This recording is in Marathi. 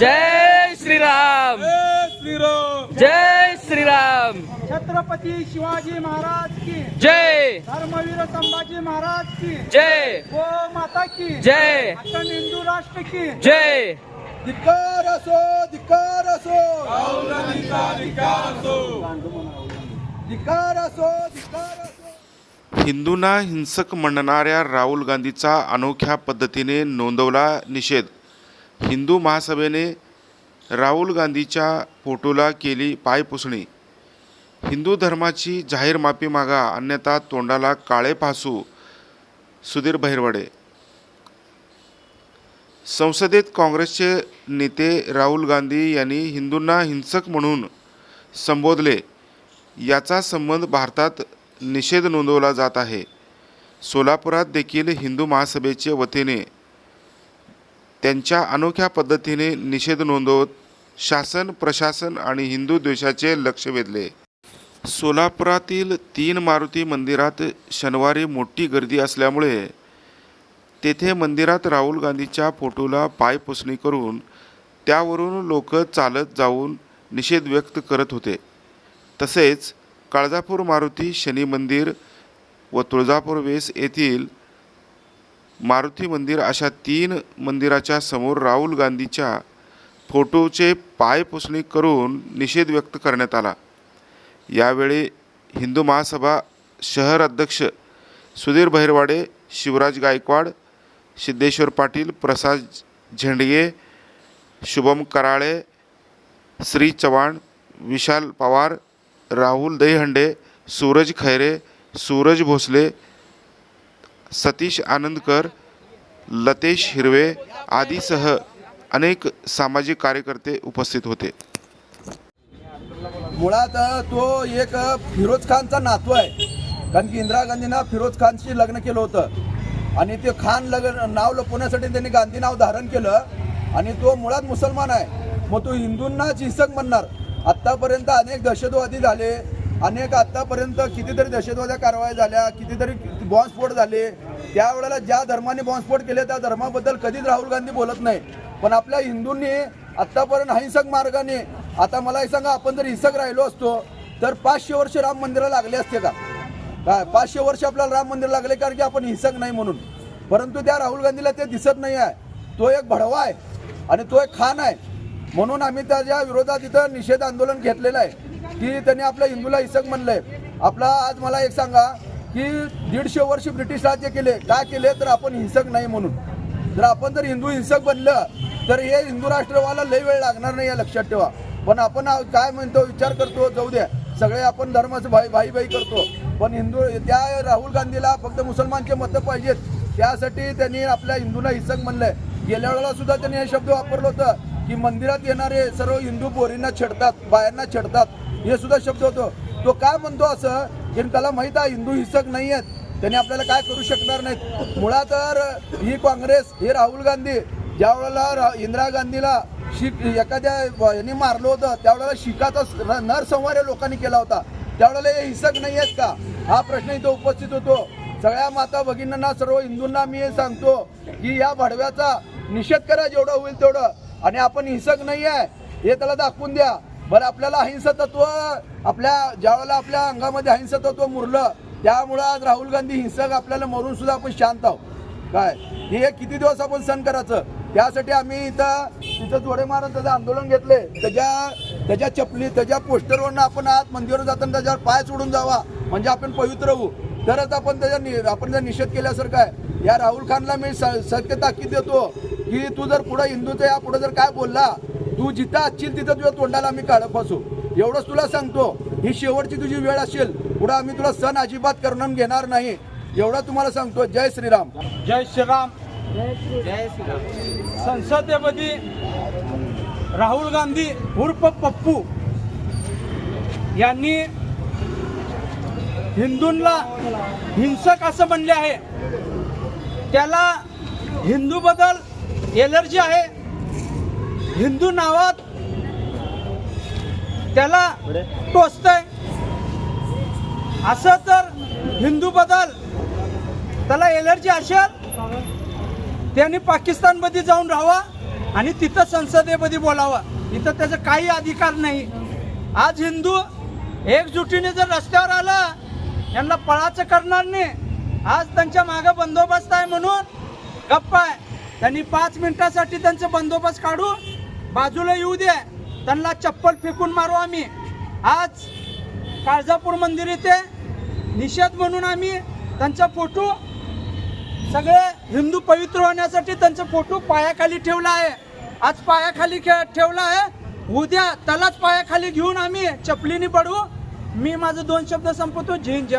जय श्रीराम। श्रीराम। जय श्रीराम। छत्रपती शिवाजी महाराज की। जय। धर्मवीर संभाजी महाराज की। जय। गो माता की। जय। अखंड हिंदू राष्ट्र की। जय। धिकार असो धिकार असो। धिकार असो धिकार असो। हिंदूंना हिंसक म्हणणाऱ्या राहुल गांधीचा अनोख्या पद्धतीने नोंदवला निषेध. हिंदू महासभेने राहुल गांधीच्या फोटोला केली पायपुसणी हिंदू धर्माची जाहीर माफी मागा अन्यथा तोंडाला काळे फासू सुधीर भैरवडे. संसदेत काँग्रेसचे नेते राहुल गांधी यांनी हिंदूंना हिंसक म्हणून संबोधले. याचा संबंध भारतात निषेध नोंदवला जात आहे. सोलापुरात देखील हिंदू महासभेचे वतीने त्यांच्या अनोख्या पद्धतीने निषेध नोंदवत शासन प्रशासन आणि हिंदू द्वेषाचे लक्ष वेधले. सोलापुरातील तीन मारुती मंदिरात शनिवारी मोठी गर्दी असल्यामुळे तेथे मंदिरात राहुल गांधीच्या फोटोला पायपुसणी करून त्यावरून लोक चालत जाऊन निषेध व्यक्त करत होते. तसेच काळजापूर मारुती शनी मंदिर व तुळजापूर वेस येथील मारुती मंदिर अशा तीन मंदिराच्या समोर राहुल गांधीच्या फोटोचे पायपुसणी करून निषेध व्यक्त करण्यात आला. यावेळी हिंदू महासभा शहर अध्यक्ष सुधीर भैरवाडे शिवराज गायकवाड सिद्धेश्वर पाटील प्रसाद झेंडगे शुभम कराळे श्री चव्हाण विशाल पवार राहुल दहीहंडे सूरज खैरे सूरज भोसले सतीश आनंदकर लतेश हिरवे आदीसह अनेक सामाजिक कार्यकर्ते उपस्थित होते. मुळात तो एक फिरोज खानचा नातू आहे. कारण की इंदिरा गांधींना फिरोज खानशी लग्न केलं होतं. आणि ते खान लग्न नाव लपवण्यासाठी त्यांनी गांधी नाव धारण केलं. आणि तो मुळात मुसलमान आहे. मग तो हिंदूंनाच हिंसक म्हणणार. आत्तापर्यंत अनेक दहशतवादी झाले. अनेक आत्तापर्यंत कितीतरी दहशतवाद्या कारवाया झाल्या. कितीतरी बॉम्बस्फोट झाले त्यावेळेला ज्या धर्माने बॉम्बस्फोट केले त्या धर्माबद्दल कधीच राहुल गांधी बोलत नाही. पण आपल्या हिंदूंनी आत्तापर्यंत अहिंसक मार्गाने आता मला हे सांगा आपण जर हिंसक राहिलो असतो तर पाचशे वर्ष राम मंदिरं लागले असते का? काय पाचशे वर्ष आपल्याला राम मंदिर लागले कारण की आपण हिंसक नाही म्हणून. परंतु त्या राहुल गांधीला ते दिसत नाही आहे. तो एक भडवा आहे आणि तो एक खान आहे. म्हणून आम्ही त्याच्या विरोधात इथं निषेध आंदोलन घेतलेलं आहे. की त्यांनी आपल्या हिंदूला हिंसक म्हणलंय. आपला आज मला एक सांगा की दीडशे वर्ष ब्रिटिश राज्य केले. काय केले? तर आपण हिंसक नाही म्हणून. जर आपण जर हिंदू हिंसक बनलं तर हे हिंदू राष्ट्रवाला लय वेळ लागणार नाही या लक्षात ठेवा. पण आपण काय म्हणतो विचार करतो जाऊ द्या. सगळे आपण धर्माचं भाई भाई भाई करतो. पण हिंदू त्या राहुल गांधीला फक्त मुसलमानचे मतं पाहिजेत. त्यासाठी त्यांनी आपल्या हिंदूंना हिंसक म्हणलंय. गेल्या वेळेला सुद्धा त्यांनी हे शब्द वापरलं होतं की मंदिरात येणारे सर्व हिंदू बोरींना छेडतात बायांना छेडतात. हे सुद्धा शब्द होतो. तो काय म्हणतो असं कारण त्याला माहीत आहे हिंदू हिंसक नाही आहेत. त्यांनी आपल्याला काय करू शकणार नाहीत. मुळात तर ही काँग्रेस हे राहुल गांधी ज्या वेळेला इंदिरा गांधीला शीख एखाद्या यांनी मारलं होतं त्यावेळेला शिखाचा नरसंहार लोकांनी केला होता. त्यावेळेला हे हिंसक नाही आहेत का? हा प्रश्न इथं उपस्थित होतो. सगळ्या माता भगिनींना सर्व हिंदूंना मी हे सांगतो की या भडव्याचा निषेध करा जेवढं होईल तेवढं. आणि आपण हिंसक नाही आहे हे त्याला दाखवून द्या. बरं आपल्याला अहिंसा तत्व आपल्या ज्यावेळेला आपल्या अंगामध्ये अहिंसा तत्व मुरलं त्यामुळं आज राहुल गांधी हिंसक आपल्याला मरून सुद्धा आपण शांत आहोत. काय? हे किती दिवस आपण सण करायचं? त्यासाठी आम्ही इथं तिथं जोडे मारून त्याचं आंदोलन घेतले. त्याच्या त्याच्या चपली त्याच्या पोस्टरवरनं आपण आज मंदिरावर जाताना त्याच्यावर पाय सोडून जावा. म्हणजे आपण पवित्र होऊ. तरच आपण त्याच्या नि- आपण जर निषेध केल्यासारखं आहे. या राहुल खानला मी स- सत्य ताकीद देतो की तू जर पुढं हिंदूचं या पुढं जर काय बोलला तू जिथं असशील तिथं तुझ्या तोंडाला आम्ही काढत फसू एवढंच तुला सांगतो ही शेवटची तुझी वेळ असेल पुढे आम्ही तुला सण अजिबात करून घेणार नाही. एवढं तुम्हाला सांगतो जय श्रीराम. जय श्रीराम. संसदेमध्ये राहुल गांधी उर्फ पप्पू यांनी हिंदूंना हिंसक असं म्हणले आहे. त्याला हिंदू बदल एलर्जी आहे. हिंदू नावात त्याला टोचतंय. असं तर हिंदू बदल. त्याला एलर्जी असेल त्यांनी पाकिस्तानमध्ये जाऊन राहावा आणि तिथं संसदेमध्ये बोलावं. इथं त्याचा काही अधिकार नाही. आज हिंदू एकजुटीने जर रस्त्यावर आलं यांना पळाचं करणार नाही. आज त्यांच्या मागे बंदोबस्त आहे म्हणून गप्प आहे. त्यांनी पाच मिनिटासाठी त्यांचा बंदोबस्त काढू बाजूला येऊ दे. त्यांना चप्पल फेकून मारू आम्ही. आज काळजापूर मंदिर इथे निषेध म्हणून आम्ही त्यांचा फोटो सगळे हिंदू पवित्र होण्यासाठी त्यांचा फोटो पायाखाली ठेवला आहे. आज पायाखाली खे- ठेवला आहे. उद्या त्यालाच पायाखाली घेऊन आम्ही चपलीने पडू. मी माझं दोन शब्द संपवतो. झेन जम